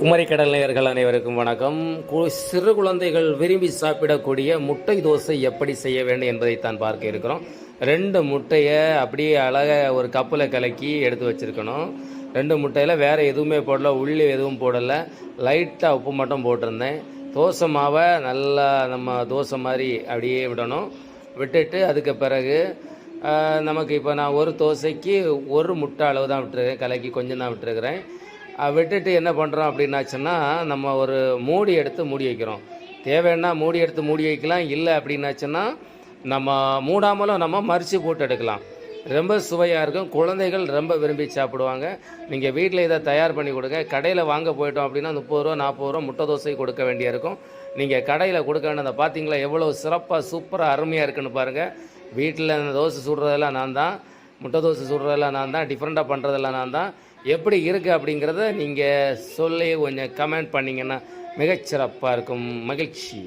குமரிக்கடல் நேயர்கள் அனைவருக்கும் வணக்கம். கு- சிறு குழந்தைகள் விரும்பி சாப்பிடக்கூடிய முட்டை தோசை எப்படி செய்ய வேண்டும் என்பதை தான் பார்க்க இருக்கிறோம். ரெண்டு முட்டையை அப்படியே அழகாக ஒரு கப்பில் கலக்கி எடுத்து வச்சிருக்கணும். ரெண்டு முட்டையில் வேறு எதுவுமே போடல உள்ளி எதுவும் போடலை. லைட்டாக உப்பு மட்டும் போட்டிருந்தேன். தோசை மாவை நல்லா நம்ம தோசை மாதிரி அப்படியே விடணும். விட்டுட்டு அதுக்கு பிறகு நமக்கு இப்போ நான் ஒரு தோசைக்கு ஒரு முட்டை அளவு தான் விட்டுருக்கேன் கலக்கி கொஞ்சம் தான் விட்டுருக்கிறேன். விட்டுட்டு என்ன பண்ணுறோம் அப்படின்னாச்சுன்னா நம்ம ஒரு மூடி எடுத்து மூடி வைக்கிறோம். தேவைன்னா மூடி எடுத்து மூடி வைக்கலாம் இல்லை அப்படின்னாச்சுன்னா நம்ம மூடாமலும் நம்ம மறித்து போட்டு எடுக்கலாம். ரொம்ப சுவையாக இருக்கும். குழந்தைகள் ரொம்ப விரும்பி சாப்பிடுவாங்க. நீங்கள் வீட்டில் இதை தயார் பண்ணி கொடுங்க. கடையில் வாங்க போயிட்டோம் அப்படின்னா முப்பது ரூபா நாற்பது ரூபா முட்டை தோசை கொடுக்க வேண்டியிருக்கும் நீங்கள் கடையில் கொடுக்க வேண்டியதை பார்த்தீங்களா எவ்வளோ சிறப்பாக சூப்பராக அருமையாக இருக்குன்னு பாருங்கள் வீட்டில் அந்த தோசை சுடுறதெல்லாம் நான் தான். முட்டை தோசை சுடுறதெல்லாம் நான் தான் டிஃப்ரெண்ட்டாக பண்ணுறதெல்லாம் நான் தான். எப்படி இருக்குது அப்படிங்கிறத நீங்கள் சொல்லி கொஞ்சம் கமெண்ட் பண்ணிங்கன்னா மிகச்சிறப்பாக இருக்கும். மகிழ்ச்சி.